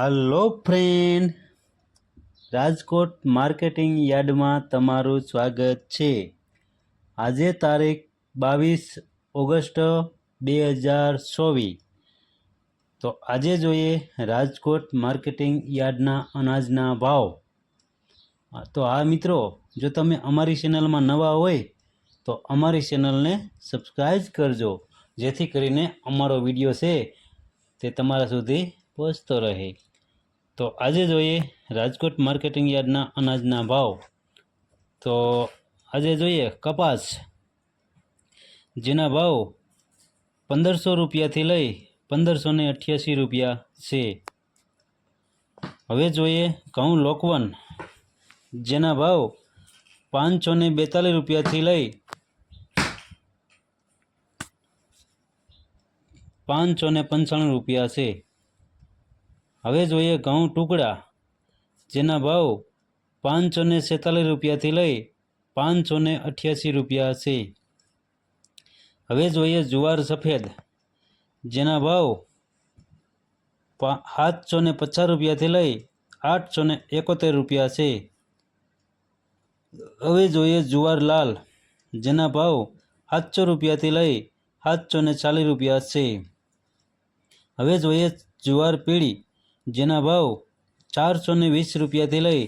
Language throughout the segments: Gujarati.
હલો ફ્રેન્ડ રાજકોટ માર્કેટિંગ યાર્ડમાં તમારું સ્વાગત છે. આજે તારીખ બાવીસ ઓગસ્ટ બે હજાર ચોવીસ. તો આજે જોઈએ રાજકોટ માર્કેટિંગ યાર્ડના અનાજના ભાવ. તો આ મિત્રો, જો તમે અમારી ચેનલમાં નવા હોય, તો અમારી ચેનલને સબસ્ક્રાઈબ કરજો, જેથી કરીને અમારો વીડિયો છે તે તમારા સુધી પહોંચતો રહે. તો આજે જોઈએ રાજકોટ માર્કેટિંગ યાર્ડના અનાજના ભાવ. તો આજે જોઈએ કપાસ, જેના ભાવ પંદરસો રૂપિયાથી લઈ પંદરસો ને અઠ્યાસી રૂપિયા છે. હવે જોઈએ ઘઉં લોકવન, જેના ભાવ પાંચસો ને બેતાલીસ રૂપિયાથી લઈ પાંચસો ને પંચાણું રૂપિયા છે. હવે જોઈએ ઘઉં ટુકડા, જેના ભાવ પાંચસો ને છેતાલીસ રૂપિયાથી લઈ પાંચસો ને અઠ્યાસી રૂપિયા છે. હવે જોઈએ જુવાર સફેદ, જેના ભાવ સાતસો ને પચાસ રૂપિયાથી લઈ આઠસો ને એકોતેર રૂપિયા છે. હવે જોઈએ જુવાર લાલ, જેના ભાવ સાતસો રૂપિયાથી લઈ સાતસો ને ચાલીસ રૂપિયા છે. હવે જોઈએ જુવાર પીળી જેના ભાવ ચારસો ને વીસ રૂપિયાથી લઈ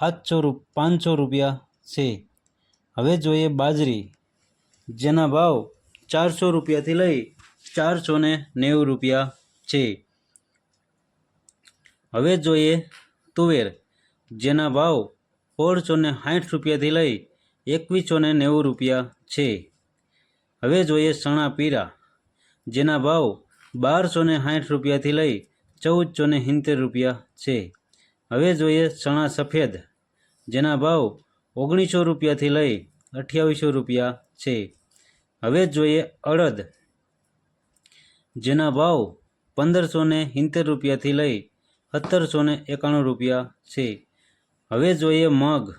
સાતસો રૂ પાંચસો રૂપિયા છે. હવે જોઈએ બાજરી. જેના ભાવ ચારસો રૂપિયાથી લઈ ચારસો ને નેવું રૂપિયા છે. હવે જોઈએ તુવેર. જેના ભાવ સોળસો ને સાઠ રૂપિયાથી લઈ એકવીસો ને નેવું રૂપિયા છે. હવે જોઈએ ચણા પીરા. જેના ભાવ બારસો ને સાઠ રૂપિયાથી લઈ ચૌદસો ને સિત્તેર રૂપિયા છે. હવે જોઈએ ચણા સફેદ. જેના ભાવ ઓગણીસો રૂપિયાથી લઈ અઠ્યાવીસો રૂપિયા છે. હવે જોઈએ અડદ. જેના ભાવ પંદરસો ને સિત્તેર રૂપિયાથી લઈ સત્તરસો ને એકાણું રૂપિયા છે. હવે જોઈએ મગ.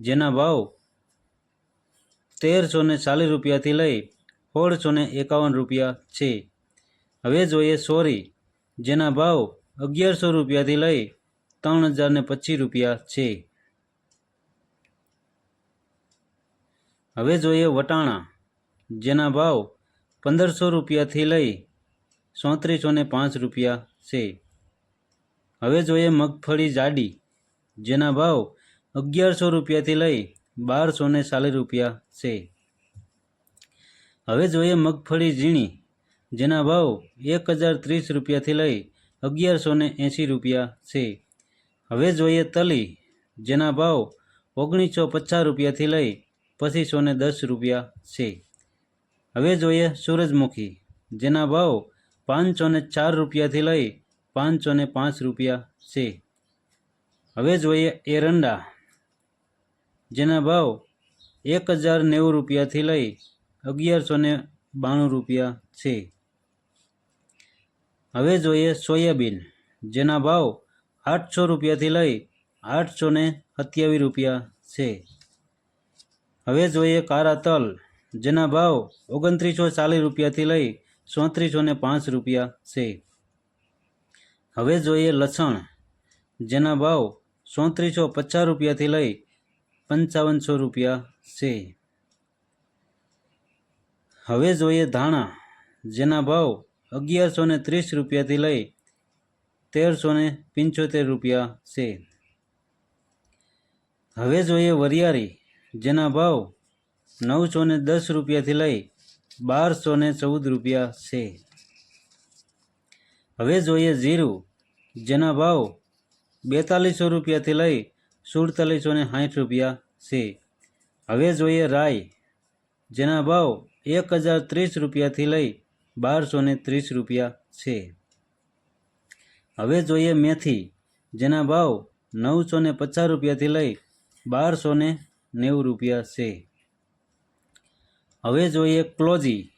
જેના ભાવ તેરસો ને ચાલીસ રૂપિયાથી લઈ સોળસો ને એકાવન રૂપિયા છે. હવે જોઈએ સોરી. જેના ભાવ અગિયારસો રૂપિયાથી લઈ ત્રણ હજારને પચીસ રૂપિયા છે. હવે જોઈએ વટાણા, જેના ભાવ પંદરસો રૂપિયાથી લઈ ચોત્રીસો ને પાંચ રૂપિયા છે. હવે જોઈએ મગફળી જાડી, જેના ભાવ અગિયારસો રૂપિયાથી લઈ બારસો ને ચાલીસ રૂપિયા છે. હવે જોઈએ મગફળી ઝીણી જેના ભાવ એક હજાર ત્રીસ રૂપિયાથી લઈ અગિયારસો ને એંસી રૂપિયા છે. હવે જોઈએ તલી, જેના ભાવ ઓગણીસો પચાસ રૂપિયાથી લઈ પચીસો ને દસ રૂપિયા છે. હવે જોઈએ સૂરજમુખી, જેના ભાવ પાંચસો ને ચાર રૂપિયાથી લઈ પાંચસો ને પાંચ રૂપિયા છે. હવે જોઈએ એરંડા, જેના ભાવ એક હજાર નેવું રૂપિયાથી લઈ અગિયારસો ને બાણું રૂપિયા છે. હવે જોઈએ સોયાબીન, જેના ભાવ આઠસો રૂપિયાથી લઈ આઠસો ને સત્યાવીસ રૂપિયા છે. હવે જોઈએ કાળા તલ, જેના ભાવ ઓગણત્રીસો ચાલીસ રૂપિયાથી લઈ ચોત્રીસો ને પાંચ રૂપિયા છે. હવે જોઈએ લસણ, જેના ભાવ ચોત્રીસો પચાસ રૂપિયાથી લઈ પંચાવનસો રૂપિયા છે. હવે જોઈએ ધાણા, જેના ભાવ અગિયારસો ને ત્રીસ રૂપિયાથી લઈ તેરસો ને પંચોતેર રૂપિયા છે. હવે જોઈએ વરિયાળી, જેના ભાવ નવસો ને દસ રૂપિયાથી લઈ બારસો ને ચૌદ રૂપિયા છે. હવે જોઈએ જીરું, જેના ભાવ બેતાલીસો રૂપિયાથી લઈ સુડતાલીસો ને સાઠ રૂપિયા છે. હવે જોઈએ રાઈ, જેના ભાવ એક હજાર ત્રીસ રૂપિયાથી લઈ બારસો ને ત્રીસ રૂપિયા છે. હવે જોઈએ મેથી, જેના ભાવ નવસો ને પચાસ રૂપિયાથી લઈ બારસો ને નેવું રૂપિયા છે. હવે જોઈએ ક્લોજી,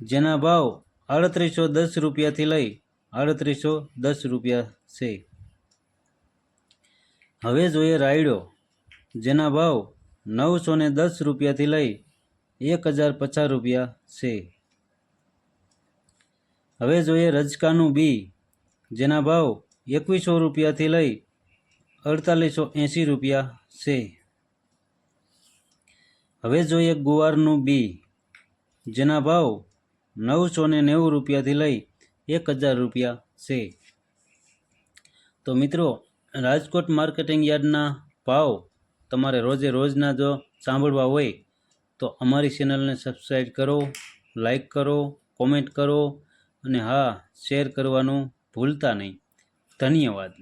જેના ભાવ આડત્રીસો દસ રૂપિયાથી લઈ આડત્રીસો દસ રૂપિયા છે. હવે જોઈએ રાયડો, જેના ભાવ નવસો ને દસ રૂપિયાથી લઈ એક હજાર પચાસ રૂપિયા છે. હવે જોઈએ રજકાનું બી. જેના ભાવ એકવીસો રૂપિયાથી લઈ અડતાલીસો એંસી રૂપિયા છે. હવે જોઈએ ગુવારનું બી. જેના ભાવ નવસો ને નેવું રૂપિયાથી લઈ એક હજાર રૂપિયા છે. તો મિત્રો, રાજકોટ માર્કેટિંગ યાર્ડના ભાવ તમારે રોજે રોજના જો સાંભળવા હોય, તો અમારી ચેનલને સબસ્ક્રાઈબ કરો લાઈક કરો કોમેન્ટ કરો અને હા શેર કરવાનું ભૂલતા નહીં. ધન્યવાદ.